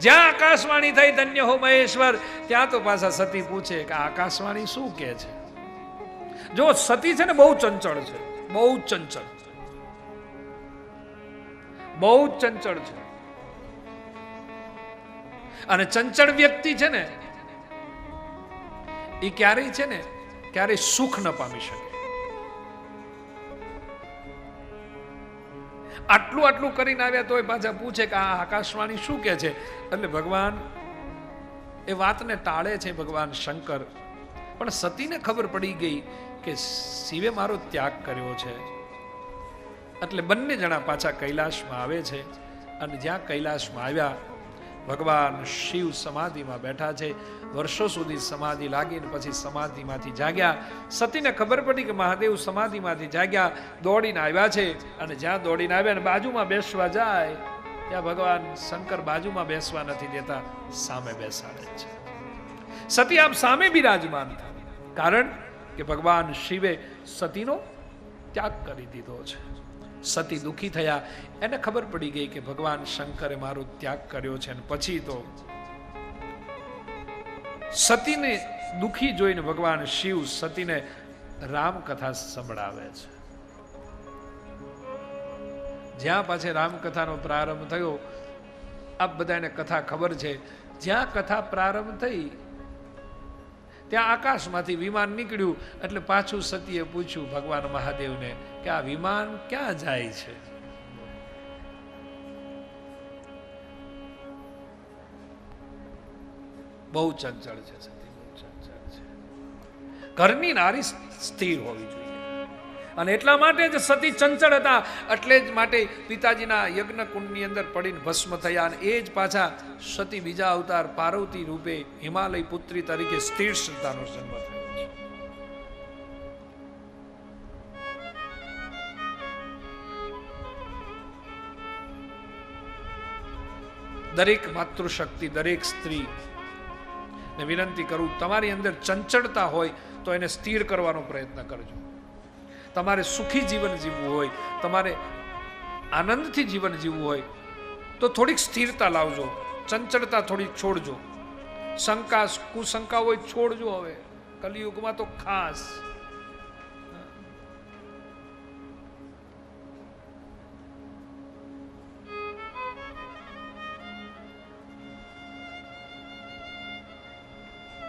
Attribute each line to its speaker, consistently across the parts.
Speaker 1: જ્યાં આકાશવાણી થઈ ધન્ય હો મહેશ્વર, ત્યાં તો પાછા સતી પૂછે કે આકાશવાણી શું કહે છે? જો સતી છે ને બહુ ચંચળ છે, બહુ ચંચળ બહુ ચંચળ છે. અને ચંચળ વ્યક્તિ છે ને એ ક્યારેય છે ને ક્યારેય સુખ ન પામી શકે. આટલું આટલું કરીને આવ્યા તોય પાછા પૂછે કે આ આકાશવાણી શું કે છે? એટલે ભગવાન, એ વાતને ટાળે છે ભગવાન શંકર. પણ સતીને ખબર પડી ગઈ કે શિવે મારો ત્યાગ કર્યો છે. એટલે બંને જણા પાછા કૈલાશમાં આવે છે. અને જ્યાં કૈલાશમાં આવ્યા ભગવાન શિવ સમાધિમાં બેઠા છે. વર્ષો સુધી સમાધિ લાગીને પછી સમાધિમાંથી જાગ્યા. સતીને ખબર પડી કે મહાદેવ સમાધિમાંથી જાગ્યા, દોડીને આવ્યા છે અને જ્યાં દોડીને આવ્યા ને બાજુમાં બેસવા જાય, ત્યાં ભગવાન શંકર બાજુમાં બેસવા નથી દેતા, સામે બેસાડે છે. સતી આપ સામે બિરાજમાન કારણ કે ભગવાન શિવે સતીનો ત્યાગ કરી દીધો છે. સતી દુઃખી થયા. એને ખબર પડી ગઈ કે ભગવાન શંકરે મારો ત્યાગ કર્યો છે અને પછી તો સતીને દુઃખી જોઈને ભગવાન શિવ સતીને રામકથા સંભળાવે છે. જ્યાં પાછે રામકથાનો પ્રારંભ થયો, આપ બધાને કથા ખબર છે. જ્યાં કથા પ્રારંભ થઈ ત્યાં આકાશમાંથી વિમાન નીકળ્યું એટલે પાછું સતીએ પૂછ્યું ભગવાન મહાદેવને કે આ વિમાન ક્યાં જાય છે? બહુ ચંચળ છે સતી, બહુ ચંચળ છે. ઘરની નારી સ્થિર હોવી જોઈએ. અને એટલા માટે જ સતી ચંચળ હતા. એટલે જ માટે પિતાજીના યજ્ઞ કુંડની અંદર પડીને ભસ્મ થયા અને એ જ પાછા સતી બીજા અવતાર પાર્વતી રૂપે હિમાલય પુત્રી તરીકે સ્થિર શ્રદ્ધાનો જન્મ થયો. દરેક માતૃશક્તિ, દરેક સ્ત્રી ને વિનંતી કરું, તમારી અંદર ચંચળતા હોય તો એને સ્થિર કરવાનો પ્રયત્ન કરજો. તમારે સુખી જીવન જીવવું હોય, તમારે આનંદથી જીવન જીવવું હોય, તો થોડીક સ્થિરતા લાવજો, ચંચળતા થોડીક છોડજો. શંકા કુશંકા હોય છોડજો હવે. કલિયુગમાં તો ખાસ.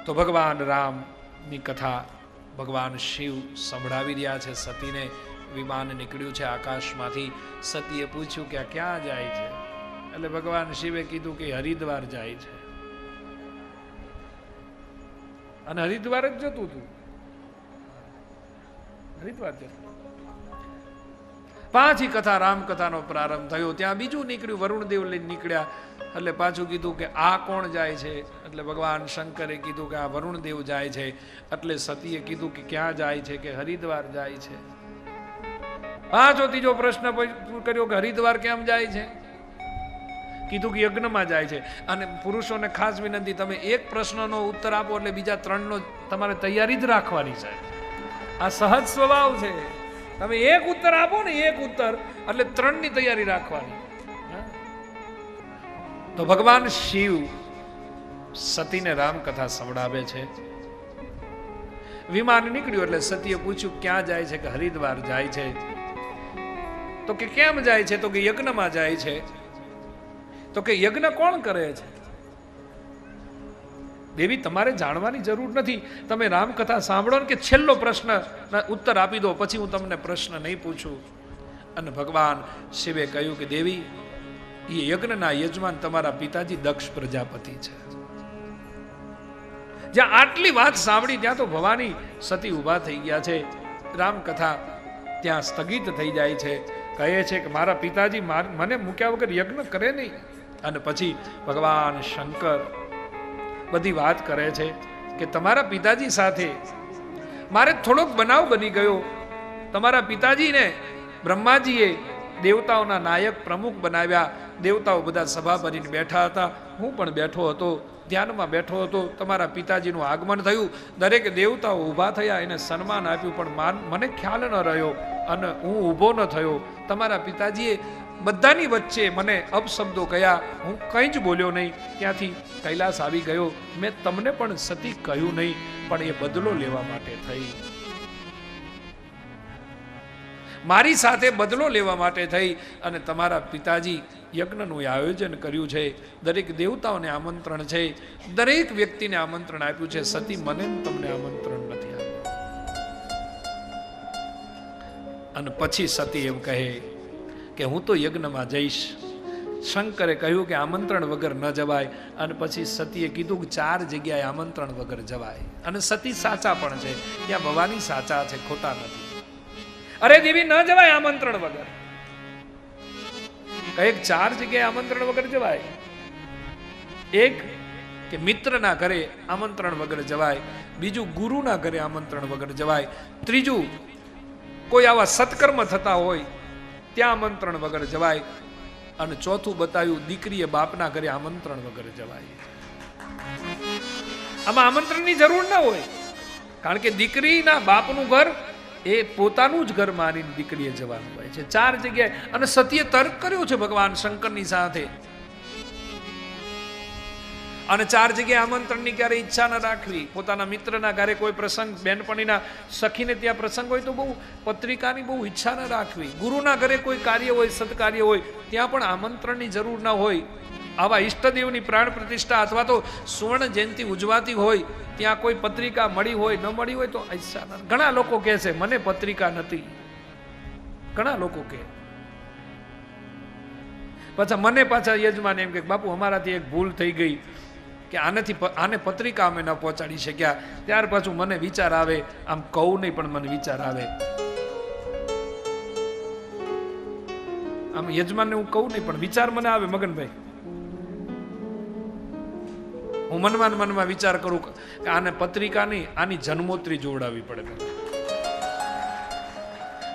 Speaker 1: તો ભગવાન રામની કથા ભગવાન શિવ સંભળાવી રહ્યા છે, સતીને વિમાન નીકળ્યું છે આકાશમાંથી. સતીએ પૂછ્યું કે આ ક્યાં જાય છે? એટલે ભગવાન શિવે કીધું કે હરિદ્વાર જાય છે. અને હરિદ્વાર જ જતું હતું. હરિદ્વાર જતું પાછી કથા, રામકથાનો પ્રારંભ થયો. ત્યાં બીજું નીકળ્યું, વરુણદેવ લઈને નીકળ્યા. એટલે પાછું કીધું કે આ કોણ જાય છે? એટલે ભગવાન શંકરે કીધું કે આ વરુણદેવ જાય છે. એટલે સતીએ કીધું કે ક્યાં જાય છે? કે હરિદ્વાર જાય છે. પાછો ત્રીજો પ્રશ્ન કર્યો કે હરિદ્વાર કેમ જાય છે? કીધું કે યજ્ઞમાં જાય છે. અને પુરુષોને ખાસ વિનંતી, તમે એક પ્રશ્નનો ઉત્તર આપો એટલે બીજા ત્રણનો તમારે તૈયારી જ રાખવાની છે. આ સહજ સ્વભાવ છે. તમે એક ઉત્તર આપો ને એક ઉત્તર, એટલે ત્રણની તૈયારી રાખવાની? તો ભગવાન શિવ સતીને રામકથા સંભળાવે છે. વિમાન નીકળ્યું એટલે સતીએ પૂછ્યું, ક્યાં જાય છે કે હરિદ્વાર જાય છે? તો કે, કેમ જાય છે? તો કે, યજ્ઞમાં જાય છે. તો કે, યજ્ઞ કોણ કરે છે? દેવી, તમારે જાણવાની જરૂર નથી. તમે રામકથા સાંભળો ને કે છેલ્લો પ્રશ્ન ઉત્તર આપી દો, પછી હું તમને પ્રશ્ન નહીં પૂછું. અને ભગવાન શિવે કહ્યું કે, દેવી એ યજ્ઞના યજમાન તમારા પિતાજી દક્ષ પ્રજાપતિ છે. જ્યાં આટલી વાત સાંભળી ત્યાં તો ભવાની સતી ઊભા થઈ ગયા છે. રામકથા ત્યાં સ્થગિત થઈ જાય છે. કહે છે કે મારા પિતાજી મને મૂક્યા વગર યજ્ઞ કરે નહીં. અને પછી ભગવાન શંકર બધી વાત કરે છે કે તમારા પિતાજી સાથે મારે થોડોક બનાવ બની ગયો. તમારા પિતાજીને બ્રહ્માજીએ દેવતાઓના નાયક પ્રમુખ બનાવ્યા. દેવતાઓ બધા સભા ભરીને બેઠા હતા. હું પણ બેઠો હતો, ધ્યાનમાં બેઠો હતો. તમારા પિતાજીનું આગમન થયું. દરેક દેવતાઓ ઊભા થયા, એને સન્માન આપ્યું, પણ માન, મને ખ્યાલ ન રહ્યો અને હું ઊભો ન થયો. તમારા પિતાજીએ બધાની વચ્ચે મને અપશબ્દો કયા, હું કંઈ જ બોલ્યો નહીં. ત્યાંથી કૈલાસ આવી ગયો. મેં તમને પણ સતી કહ્યું નહીં, પણ એ બદલો લેવા માટે થઈ. મારી સાથે બદલો લેવા માટે થઈ અને તમારા પિતાજી યજ્ઞનું આયોજન કર્યું છે. દરેક દેવતાઓને આમંત્રણ છે. દરેક વ્યક્તિને આમંત્રણ આપ્યું છે. સતી મને તમને આમંત્રણ નથી આપ્યું. અને પછી સતી એમ કહે કે હું તો યજ્ઞમાં જઈશ. શંકરે કહ્યું કે આમંત્રણ વગર ન જવાય. અને પછી સતીએ કીધું કે ચાર જગ્યાએ આમંત્રણ વગર જવાય. અને સતી સાચા પણ છે. ત્યાં ભવાની સાચા છે, ખોટા નથી. અરે દેવી, ન જવાય આમંત્રણ વગર. કંઈક ચાર જગ્યાએ આમંત્રણ વગર જવાય. એક કે મિત્રના ઘરે આમંત્રણ વગર જવાય, બીજું ગુરુના ઘરે આમંત્રણ વગર જવાય, ત્રીજું કોઈ આવા સત્કર્મ થતા હોય, ત્યાં આમંત્રણ વગર જવાય, અને ચોથું બતાવ્યું દીકરીએ બાપના ઘરે આમંત્રણ વગર જવાય. આમાં આમંત્રણની જરૂર ના હોય, કારણ કે દીકરીના બાપનું ઘર એ પોતાનું જ ઘર મારીને દીકરીએ જવાનું હોય છે. ચાર જગ્યાએ અને સતીએ તર્ક કર્યો છે ભગવાન શંકરની સાથે. અને ચાર જગ્યાએ આમંત્રણની ક્યારે ઈચ્છા ન રાખવી. પોતાના મિત્રના ઘરે કોઈ પ્રસંગ, બેનપણીના સખીને ત્યાં પ્રસંગ હોય તો બહુ પત્રિકાની બહુ ઈચ્છા ન રાખવી. ગુરુના ઘરે કોઈ કાર્ય હોય, સત્કાર્ય હોય, ત્યાં પણ આમંત્રણની જરૂર ન હોય. આવા ઈષ્ટદેવની પ્રાણ પ્રતિષ્ઠા અથવા તો સુવર્ણ જયંતિ ઉજવાતી હોય, ત્યાં કોઈ પત્રિકા મળી હોય, ન મળી હોય તો ઘણા લોકો કહે છે, મને પત્રિકા નથી. ઘણા લોકો કહે. પાછા મને પાછા યજમાન એમ કે, બાપુ, અમારાથી એક ભૂલ થઈ ગઈ કે આનેથી આને પત્રિકા અમે ન પહોંચાડી શક્યા. ત્યાર પાછું મને વિચાર આવે. આમ કહું નહીં, પણ મને વિચાર આવે. આમ યજમાનને હું કહું નહીં, પણ વિચાર મને આવે, મગનભાઈ. હું મનમાં મનમાં વિચાર કરું કે આને પત્રિકા નહીં આની જન્મોત્રી જોડાવી પડે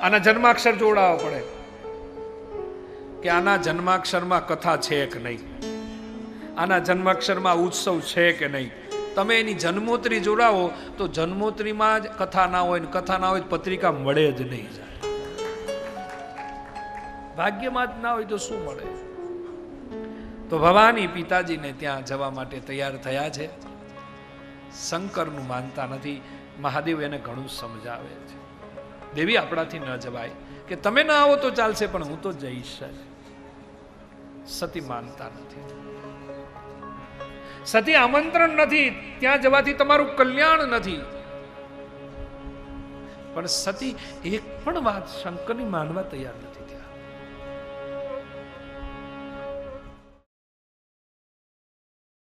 Speaker 1: આના જન્માક્ષર જોડાવવા પડે. કે આના જન્માક્ષરમાં કથા છે કે નહીં? આના જન્માક્ષરમાં ઉત્સવ છે કે નહીં? તમે એની જન્મોત્રી જોડાવો તો જન્મોત્રીમાં જ કથા ના હોય ને કથા ના હોય પત્રિકા મળે જ નહીં. જાય ભાગ્યમાં જ ના હોય તો શું મળે? તો ભવાની પિતાજીને ત્યાં જવા માટે તૈયાર થયા છે. શંકરનું માનતા નથી. મહાદેવ એને ઘણું સમજાવે છે. દેવી આપણાથી ન જવાય. કે તમે ના આવો તો ચાલશે, પણ હું તો જઈશ જ. સતી માનતા નથી. સતી આમંત્રણ નથી. ત્યાં જવાથી તમારું કલ્યાણ નથી. પણ સતી એક પણ વાત શંકરની માનવા તૈયાર નથી.